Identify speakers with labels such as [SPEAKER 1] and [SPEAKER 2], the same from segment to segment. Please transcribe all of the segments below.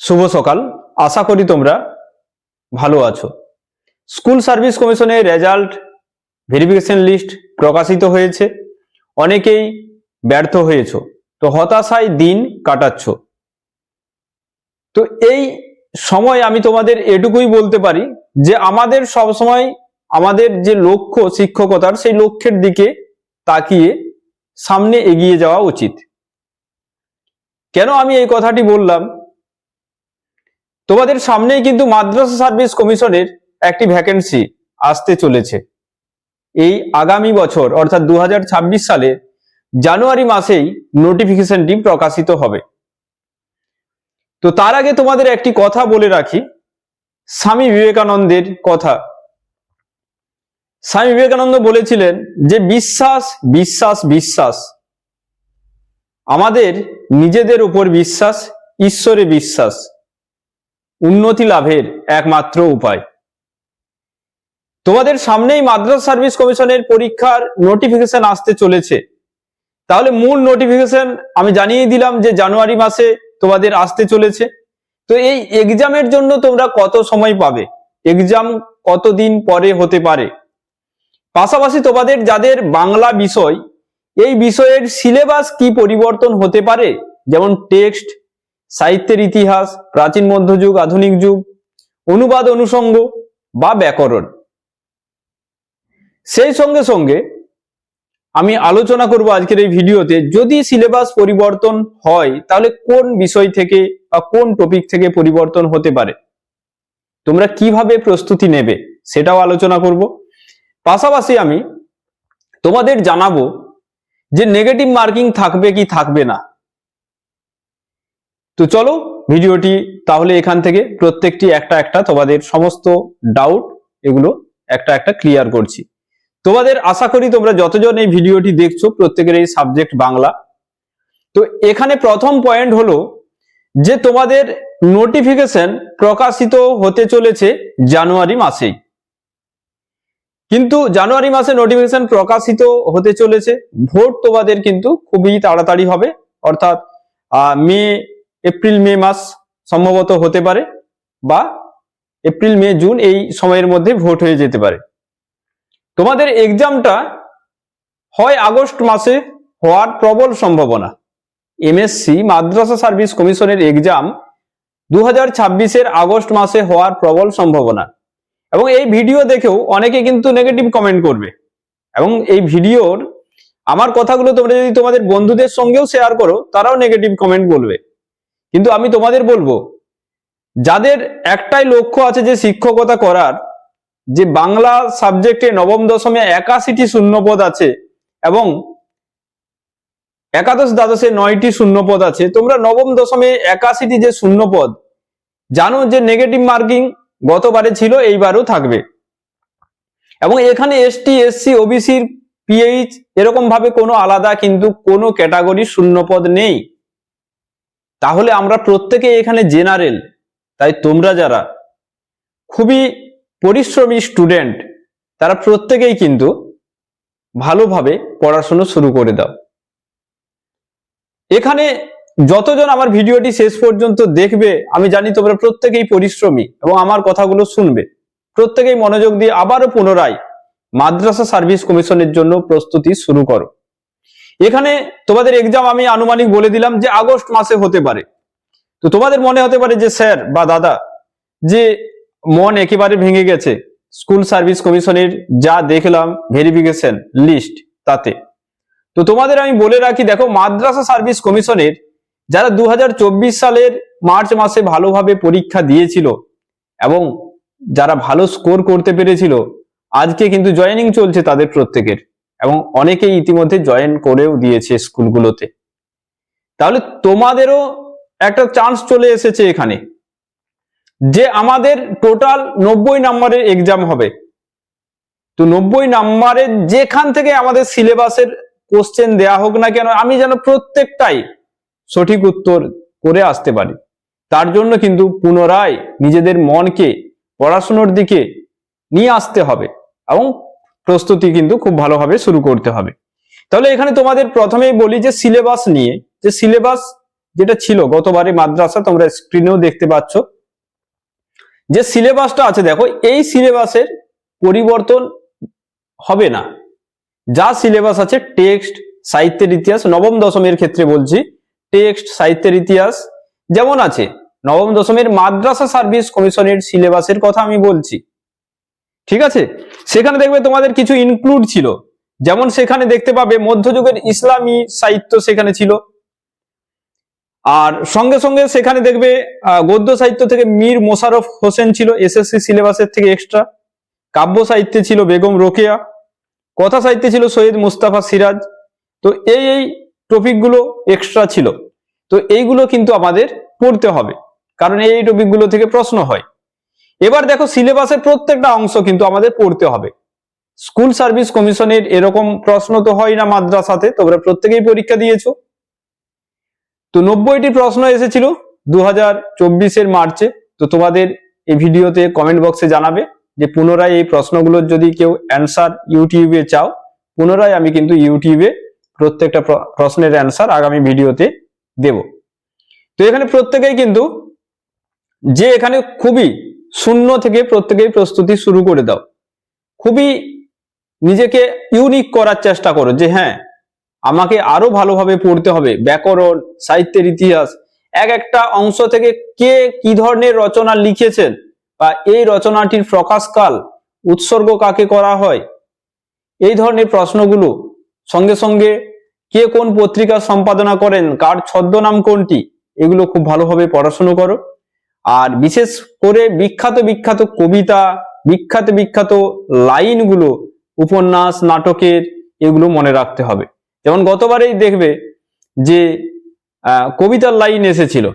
[SPEAKER 1] শুভ সকাল। আশা করি তোমরা ভালো আছো। স্কুল সার্ভিস কমিশনের রেজাল্ট ভেরিফিকেশন লিস্ট প্রকাশিত হয়েছে। অনেকেই ব্যর্থ হয়েছো, তো হতাশায় দিন কাটাচ্ছ। তো এই সময় আমি তোমাদের এটুকুই বলতে পারি যে আমাদের সবসময় আমাদের যে লক্ষ্য শিক্ষকতার, সেই লক্ষ্যের দিকে তাকিয়ে সামনে এগিয়ে যাওয়া উচিত। কেন আমি এই কথাটি বললাম? তোমাদের সামনেই কিন্তু মাদ্রাসা সার্ভিস কমিশনের একটি ভ্যাকেন্সি আসতে চলেছে। এই আগামী বছর, অর্থাৎ দু হাজার ছাব্বিশ সালে জানুয়ারি মাসেই নোটিফিকেশনটি প্রকাশিত হবে। তো তার আগে তোমাদের একটি কথা বলে রাখি। স্বামী বিবেকানন্দের কথা। স্বামী বিবেকানন্দ বলেছিলেন যে, বিশ্বাস বিশ্বাস বিশ্বাস। আমাদের নিজেদের উপর বিশ্বাস, ঈশ্বরে বিশ্বাস। উন্নতি লাভের একমাত্র উপায়। তোমাদের সামনেই মাদ্রাস সার্ভিস কমিশনের পরীক্ষার নোটিফিকেশন আসতে চলেছে। তাহলে মূল নোটিফিকেশন আমি জানিয়ে দিলাম যে জানুয়ারি মাসে তোমাদের আসতে চলেছে। তো এই এক্সামের জন্য তোমরা কত সময় পাবে? এক্সাম কতদিন পরে হতে পারে? পাশাপাশি তোমাদের যাদের বাংলা বিষয়, এই বিষয়ের সিলেবাস কি পরিবর্তন হতে পারে? যেমন টেক্সট সাহিত্যের ইতিহাস, প্রাচীন মধ্যযুগ, আধুনিক যুগ, অনুবাদ অনুষঙ্গ বা ব্যাকরণ। সেই সঙ্গে সঙ্গে আমি আলোচনা করব আজকের এই ভিডিওতে, যদি সিলেবাস পরিবর্তন হয়, তাহলে কোন বিষয় থেকে বা কোন টপিক থেকে পরিবর্তন হতে পারে? তোমরা কীভাবে প্রস্তুতি নেবে, সেটাও আলোচনা করব। পাশাপাশি আমি তোমাদের জানাব যে নেগেটিভ মার্কিং থাকবে কি থাকবে না। তো চলো ভিডিওটি তাহলে এখান থেকে প্রত্যেকটি একটা একটা তোমাদের সমস্ত ডাউট এগুলো একটা একটা ক্লিয়ার করছি। তোমাদের আশা করি তোমরা যতজন এই ভিডিওটি দেখছ প্রত্যেকের এই সাবজেক্ট বাংলা। তো এখানে প্রথম পয়েন্ট হলো যে তোমাদের নোটিফিকেশন প্রকাশিত হতে চলেছে জানুয়ারি মাসেই। কিন্তু জানুয়ারি মাসে নোটিফিকেশন প্রকাশিত হতে চলেছে, ভোট তোমাদের কিন্তু খুবই তাড়াতাড়ি হবে। অর্থাৎ মে এপ্রিল, মে মাস সম্ভবত হতে পারে বা এপ্রিল, মে, জুন এই সময়ের মধ্যে ভোট হয়ে যেতে পারে। তোমাদের এক্সামটা হয় আগস্ট মাসে হওয়ার প্রবল সম্ভাবনা। এমএসসি মাদ্রাসা সার্ভিস কমিশনের এক্সাম দু হাজার আগস্ট মাসে হওয়ার প্রবল সম্ভাবনা। এবং এই ভিডিও দেখেও অনেকে কিন্তু নেগেটিভ কমেন্ট করবে। এবং এই ভিডিওর আমার কথাগুলো তোমরা যদি তোমাদের বন্ধুদের সঙ্গেও শেয়ার করো, তারাও নেগেটিভ কমেন্ট বলবে। কিন্তু আমি তোমাদের বলব, যাদের একটাই লক্ষ্য আছে যে শিক্ষকতা করার, যে বাংলা সাবজেক্টে নবম, দশমে একাশিটি শূন্যপদ আছে এবং একাদশ, দ্বাদশে নয়টি শূন্যপদ আছে, তোমরা নবম, দশমে একাশিটি যে শূন্যপদ, জানো যে নেগেটিভ মার্কিং গতবারে ছিল, এইবারও থাকবে। এবং এখানে এসটি এসসি ওবিসির পিএইচ এরকম ভাবে কোনো আলাদা কিন্তু কোনো ক্যাটাগরি শূন্যপদ নেই। তাহলে আমরা প্রত্যেকে এখানে জেনারেল, তাই তোমরা যারা খুবই পরিশ্রমী স্টুডেন্ট, তারা প্রত্যেকেই কিন্তু ভালোভাবে পড়াশোনা শুরু করে দাও। এখানে যতজন আমার ভিডিওটি শেষ পর্যন্ত দেখবে, আমি জানি তোমরা প্রত্যেকেই পরিশ্রমী এবং আমার কথাগুলো শুনবে। প্রত্যেকেই মনোযোগ দিয়ে আবারও পুনরায় মাদ্রাসা সার্ভিস কমিশনের জন্য প্রস্তুতি শুরু করো। এখানে তোমাদের এক্সাম আমি আনুমানিক বলে দিলাম যে আগস্ট মাসে হতে পারে। তো তোমাদের মনে হতে পারে যে স্যার বা দাদা, যে মন একেবারে ভেঙে গেছে, স্কুল সার্ভিস কমিশনের যা দেখলাম ভেরিফিকেশন লিস্ট তাতে। তো তোমাদের আমি বলে রাখি, দেখো মাদ্রাসা সার্ভিস কমিশনের যারা দু হাজার চব্বিশ সালের মার্চ মাসে ভালোভাবে পরীক্ষা দিয়েছিল এবং যারা ভালো স্কোর করতে পেরেছিল, আজকে কিন্তু জয়েনিং চলছে তাদের প্রত্যেকের। এবং অনেকেই ইতিমধ্যে জয়েন করেও দিয়েছে স্কুলগুলোতে তাহলে তোমাদেরও একটা চান্স চলে এসেছে এখানে যে আমাদের টোটাল নব্বই নাম্বারের এক্সাম হবে। তো নব্বই নাম্বারের যেখান থেকে আমাদের সিলেবাসের কোশ্চেন দেয়া হোক না কেন, আমি যেন প্রত্যেকটাই সঠিক উত্তর করে আসতে পারি। তার জন্য কিন্তু পুনরায় নিজেদের মনকে, পড়াশুনোর দিকে নিয়ে আসতে হবে এবং প্রস্তুতি কিন্তু খুব ভালোভাবে শুরু করতে হবে। তাহলে এখানে তোমাদের প্রথমেই বলি যে সিলেবাস নিয়ে, যে সিলেবাস যেটা ছিল গতবারে মাদ্রাসা, তোমরা স্ক্রিনেও দেখতে পাচ্ছ। যে সিলেবাসটা আছে, দেখো, এই সিলেবাসের পরিবর্তন হবে না। যা সিলেবাস আছে টেক্সট সাহিত্যের ইতিহাস, নবম দশমের ক্ষেত্রে বলছি টেক্সট সাহিত্যের ইতিহাস, যেমন আছে, নবম দশমের মাদ্রাসা সার্ভিস কমিশনের সিলেবাসের কথা আমি বলছি। ঠিক আছে? সেখানে দেখবে তোমাদের কিছু ইনক্লুড ছিল। যেমন সেখানে দেখতে পাবে মধ্যযুগের ইসলামী সাহিত্য সেখানে ছিল। আর সঙ্গে সঙ্গে সেখানে দেখবে গদ্য সাহিত্য থেকে মীর মোশাররফ হোসেন ছিল এসএসসি সিলেবাসের থেকে এক্সট্রা কাব্য সাহিত্যে ছিল বেগম রোকেয়া। কথা সাহিত্যে ছিল সৈয়দ মুস্তাফা সিরাজ। তো এই এই টপিকগুলো এক্সট্রা ছিল। তো এইগুলো কিন্তু আমাদের পড়তে হবে। কারণ এই টপিকগুলো থেকে প্রশ্ন হয়। এবার দেখো সিলেবাসের প্রত্যেকটা অংশ কিন্তু আমাদের পড়তে হবে। স্কুল সার্ভিস কমিশনের এরকম প্রশ্ন তো হয় না মাদ্রাসাতে, তোমরা প্রত্যেকেই পরীক্ষা দিয়েছ। তো নব্বইটি প্রশ্ন এসেছিল দু হাজার চব্বিশের মার্চে, তো তোমাদের এই ভিডিওতে কমেন্ট বক্সে জানাবে যে পুনরায় এই প্রশ্নগুলোর যদি কেউ অ্যান্সার ইউটিউবে চাও, পুনরায় আমি কিন্তু ইউটিউবে প্রত্যেকটা প্রশ্নের অ্যান্সার আগামী ভিডিওতে দেব। তো এখানে প্রত্যেকেই কিন্তু যে এখানে খুবই শূন্য থেকে প্রত্যেকেই প্রস্তুতি শুরু করে দাও। খুবই নিজেকে ইউনিক করার চেষ্টা করো যে হ্যাঁ আমাকে আরও ভালোভাবে পড়তে হবে। ব্যাকরণ, সাহিত্যের ইতিহাস, এক একটা অংশ থেকে কে কি ধরনের রচনা লিখেছেন বা এই রচনাটির প্রকাশকাল, উৎসর্গ কাকে করা হয়, এই ধরনের প্রশ্নগুলো সঙ্গে সঙ্গে কে কোন পত্রিকা সম্পাদনা করেন, কার ছদ্মনাম কোনটি, এগুলো খুব ভালোভাবে পড়াশুনো করো। আর বিশেষ করে বিখ্যাত বিখ্যাত কবিতা, বিখ্যাত বিখ্যাত লাইনগুলো, উপন্যাস, নাটকের এগুলো মনে রাখতে হবে। যেমন গতবারেই দেখবে যে কবিতার লাইন এসেছিল।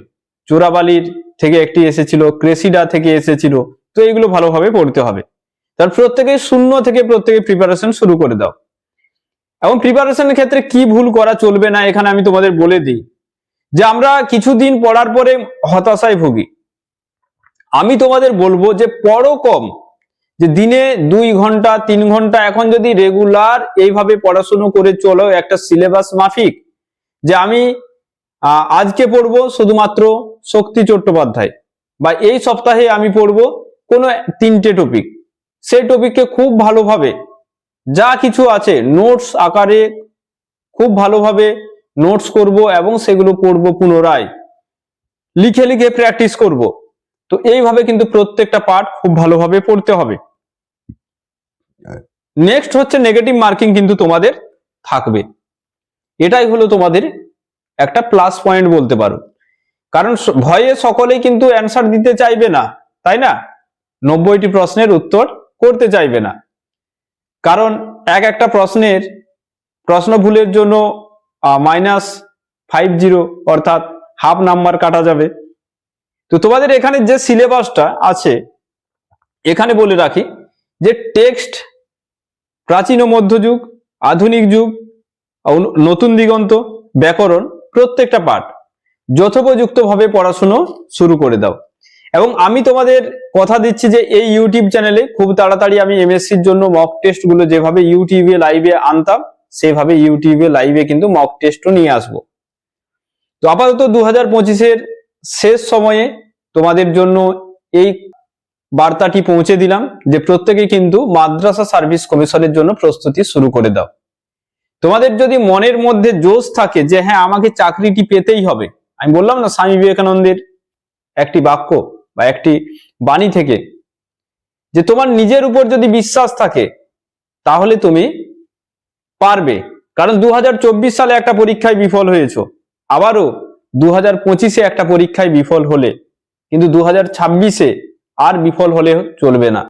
[SPEAKER 1] চোরাবালির থেকে একটি এসেছিল, ক্রেসিডা থেকে এসেছিল, তো এগুলো ভালোভাবে পড়তে হবে। তার প্রত্যেকে শূন্য থেকে প্রত্যেকে প্রিপারেশন শুরু করে দাও। এবং প্রিপারেশনের ক্ষেত্রে কি ভুল করা চলবে না, এখানে আমি তোমাদের বলে দিই। যে আমরা কিছুদিন পড়ার পরে হতাশায় ভুগি। আমি তোমাদের বলব যে পড়ো কম, যে দিনে দুই ঘণ্টা, তিন ঘণ্টা, এখন যদি রেগুলার এইভাবে পড়াশুনো করে চলো, একটা সিলেবাস মাফিক, যে আমি আজকে পড়ব শুধুমাত্র শক্তি চট্টোপাধ্যায়, বা এই সপ্তাহে আমি পড়ব কোনো তিনটে টপিক সেই টপিককে খুব ভালোভাবে, যা কিছু আছে নোটস আকারে খুব ভালোভাবে নোটস করব এবং সেগুলো পড়ব পুনরায়, লিখে লিখে প্র্যাকটিস করব। তো এইভাবে কিন্তু প্রত্যেকটা পার্ট খুব ভালোভাবে পড়তে হবে। নেক্সট হচ্ছে নেগেটিভ মার্কিং কিন্তু তোমাদের থাকবে। এটাই হলো তোমাদের একটা প্লাস পয়েন্ট বলতে পারো। কারণ ভয়ে সকলেই কিন্তু অ্যান্সার দিতে চাইবে না, তাই না? নব্বইটি প্রশ্নের উত্তর করতে চাইবে না। কারণ এক একটা প্রশ্নের প্রশ্ন ভুলের জন্য মাইনাস ফাইভ জিরো অর্থাৎ হাফ নাম্বার কাটা যাবে। তো তোমাদের এখানে যে সিলেবাসটা আছে, এখানে বলে রাখি যে টেক্সট প্রাচীন ও মধ্যযুগ আধুনিক যুগ নতুন দিগন্ত, ব্যাকরণ প্রত্যেকটা পাঠ যথোপযুক্তভাবে পড়াশুনো শুরু করে দাও। এবং আমি তোমাদের কথা দিচ্ছি যে এই ইউটিউব চ্যানেলে খুব তাড়াতাড়ি আমি এমএসসির জন্য মক টেস্টগুলো যেভাবে ইউটিউবে লাইভে আনতাম, সেভাবে ইউটিউবে লাইভে কিন্তু মক টেস্টও নিয়ে আসব। তো আপাতত দু হাজার শেষ সময়ে তোমাদের জন্য এই বার্তাটি পৌঁছে দিলাম যে প্রত্যেকে কিন্তু মাদ্রাসা সার্ভিস কমিশনের জন্য প্রস্তুতি শুরু করে দাও। তোমাদের যদি মনের মধ্যে জোশ থাকে যে হ্যাঁ আমাকে চাকরিটি পেতেই হবে, আমি বললাম না স্বামী বিবেকানন্দের একটি বাক্য বা একটি বাণী থেকে, যে তোমার নিজের উপর যদি বিশ্বাস থাকে, তাহলে তুমি পারবে। কারণ দু হাজার চব্বিশ সালে একটা পরীক্ষায় বিফল হয়েছো, আবারও দু হাজার একটা পরীক্ষায় বিফল হলে কিন্তু দু হাজার আর বিফল হলে চলবে না।